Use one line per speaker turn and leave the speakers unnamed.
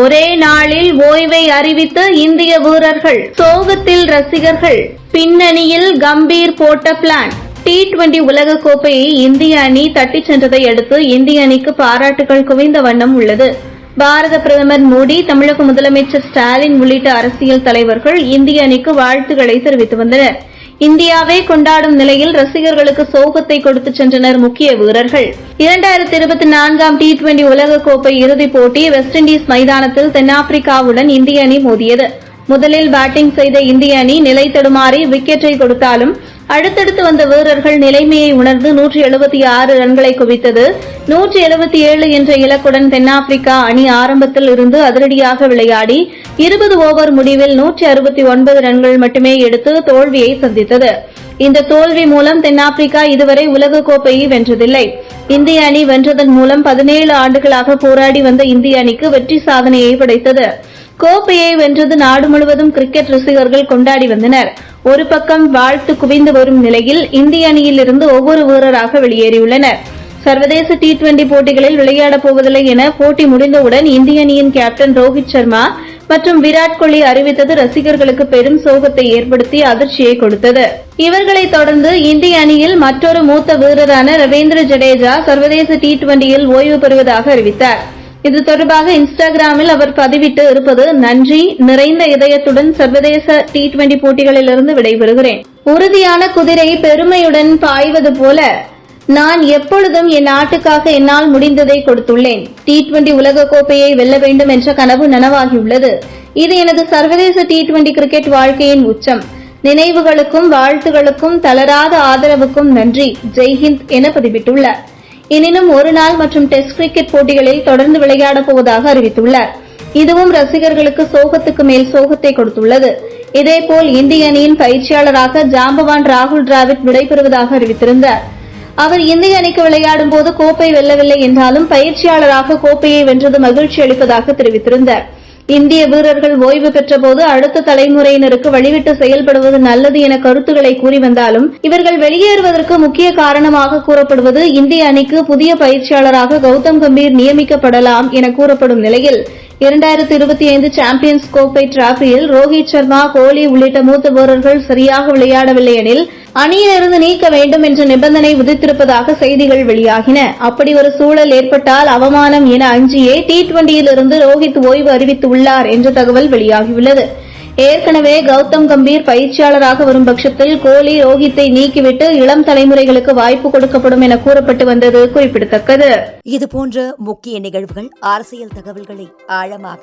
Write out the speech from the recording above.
ஒரே நாளில் ஓய்வை அறிவித்த இந்திய வீரர்கள் சோகத்தில் ரசிகர்கள் பின்னணியில் கம்பீர் போட்ட பிளான் டி டுவெண்டி உலகக்கோப்பையை இந்திய அணி தட்டிச் சென்றதை அடுத்து இந்திய அணிக்கு பாராட்டுகள் குவிந்த வண்ணம் உள்ளது. பாரத பிரதமர் மோடி தமிழக முதலமைச்சர் ஸ்டாலின் உள்ளிட்ட அரசியல் தலைவர்கள் இந்திய அணிக்கு வாழ்த்துக்களை தெரிவித்து வந்தனர். இந்தியாவே கொண்டாடும் நிலையில் ரசிகர்களுக்கு சோகத்தை கொடுத்து சென்றனர் முக்கிய வீரர்கள். இரண்டாயிரத்தி இருபத்தி நான்காம் டி டுவெண்டி உலகக்கோப்பை இறுதிப் போட்டி வெஸ்ட் இண்டீஸ் மைதானத்தில் தென்னாப்பிரிக்காவுடன் இந்திய அணி மோதியது. முதலில் பேட்டிங் செய்த இந்திய அணி நிலை தடுமாறி விக்கெட்டை கொடுத்தாலும் அடுத்தடுத்து வந்த வீரர்கள் நிலைமையை உணர்ந்து நூற்றி எழுபத்தி ஆறு ரன்களை குவித்தது. நூற்றி எழுபத்தி ஏழு என்ற இலக்குடன் தென்னாப்பிரிக்கா அணி ஆரம்பத்தில் இருந்து அதிரடியாக விளையாடி இருபது ஓவர் முடிவில் நூற்றி அறுபத்தி ஒன்பது ரன்கள் மட்டுமே எடுத்து தோல்வியை சந்தித்தது. இந்த தோல்வி மூலம் தென்னாப்பிரிக்கா இதுவரை உலகக்கோப்பையை வென்றதில்லை. இந்திய அணி வென்றதன் மூலம் பதினேழு ஆண்டுகளாக போராடி வந்த இந்திய அணிக்கு வெற்றி சாதனையை படைத்தது. கோப்பையை வென்றது நாடு முழுவதும் கிரிக்கெட் ரசிகர்கள் கொண்டாடி வந்தனர். ஒரு பக்கம் வாழ்த்து குவிந்து வரும் நிலையில் இந்திய அணியிலிருந்து ஒவ்வொரு வீரராக வெளியேறியுள்ளனர். சர்வதேச டி டுவெண்டி போட்டிகளில் விளையாடப் போவதில்லை என போட்டி முடிந்தவுடன் இந்திய அணியின் கேப்டன் ரோஹித் சர்மா மற்றும் விராட் கோலி அறிவித்தது ரசிகர்களுக்கு பெரும் சோகத்தை ஏற்படுத்தி அதிர்ச்சியை கொடுத்தது. இவர்களைத் தொடர்ந்து இந்திய அணியில் மற்றொரு மூத்த வீரரான ரவீந்திர ஜடேஜா சர்வதேச டி டுவெண்டியில் ஓய்வு பெறுவதாக அறிவித்தார். இது தொடர்பாக இன்ஸ்டாகிராமில் அவர் பதிவிட்டு இருப்பது நன்றி நிறைந்த இதயத்துடன் சர்வதேச டி டுவெண்டி போட்டிகளிலிருந்து விடைபெறுகிறேன். உறுதியான குதிரை பெருமையுடன் பாய்வது போல நான் எப்பொழுதும் என் நாட்டுக்காக என்னால் முடிந்ததை கொடுத்துள்ளேன். டி டுவெண்டி உலகக்கோப்பையை வெல்ல வேண்டும் என்ற கனவு நனவாகியுள்ளது. இது எனது சர்வதேச டி டுவெண்டி கிரிக்கெட் வாழ்க்கையின் உச்சம். நினைவுகளுக்கும் வாழ்த்துகளுக்கும் தளராத ஆதரவுக்கும் நன்றி. ஜெய்ஹிந்த் என பதிவிட்டுள்ளார். எனினும் ஒரு நாள் மற்றும் டெஸ்ட் கிரிக்கெட் போட்டிகளில் தொடர்ந்து விளையாடப் போவதாக அறிவித்துள்ளார். இதுவும் ரசிகர்களுக்கு சோகத்துக்கு மேல் சோகத்தை கொடுத்துள்ளது. இதேபோல் இந்திய அணியின் பயிற்சியாளராக ஜாம்பவான் ராகுல் டிராவிட் விடைபெறுவதாக அறிவித்திருந்தாா் அவர் இந்திய அணிக்கு விளையாடும் போது கோப்பை வெல்லவில்லை என்றாலும் பயிற்சியாளராக கோப்பையை வென்றது மகிழ்ச்சி அளிப்பதாக தெரிவித்திருந்தார். இந்திய வீரர்கள் ஓய்வு பெற்றபோது அடுத்த தலைமுறையினருக்கு வழிவிட்டு செயல்படுவது நல்லது என கருத்துக்களை கூறி வந்தாலும் இவர்கள் வெளியேறுவதற்கு முக்கிய காரணமாக கூறப்படுவது இந்திய அணிக்கு புதிய பயிற்சியாளராக கௌதம் கம்பீர் நியமிக்கப்படலாம் என கூறப்படும் நிலையில் இரண்டாயிரத்தி இருபத்தி ஐந்து சாம்பியன்ஸ் கோப்பை டிராபியில் ரோஹித் சர்மா கோலி உள்ளிட்ட மூத்த வீரர்கள் சரியாக விளையாடவில்லை எனில் அணியிலிருந்து நீக்க வேண்டும் என்ற நிபந்தனை விதித்திருப்பதாக செய்திகள் வெளியாகின. அப்படி ஒரு சூழல் ஏற்பட்டால் அவமானம் என அஞ்சியே டி டுவெண்டியிலிருந்து ரோஹித் ஓய்வு அறிவித்துள்ளார் என்ற தகவல் வெளியாகியுள்ளது. ஏற்கனவே கௌதம் கம்பீர் பயிற்சியாளராக வரும் பட்சத்தில் கோலி ரோஹித்தை நீக்கிவிட்டு இளம் தலைமுறைகளுக்கு வாய்ப்பு கொடுக்கப்படும் என கூறப்பட்டு வந்தது குறிப்பிடத்தக்கது.
இதுபோன்ற முக்கிய நிகழ்வுகள் அரசியல் தகவல்களை ஆழமாக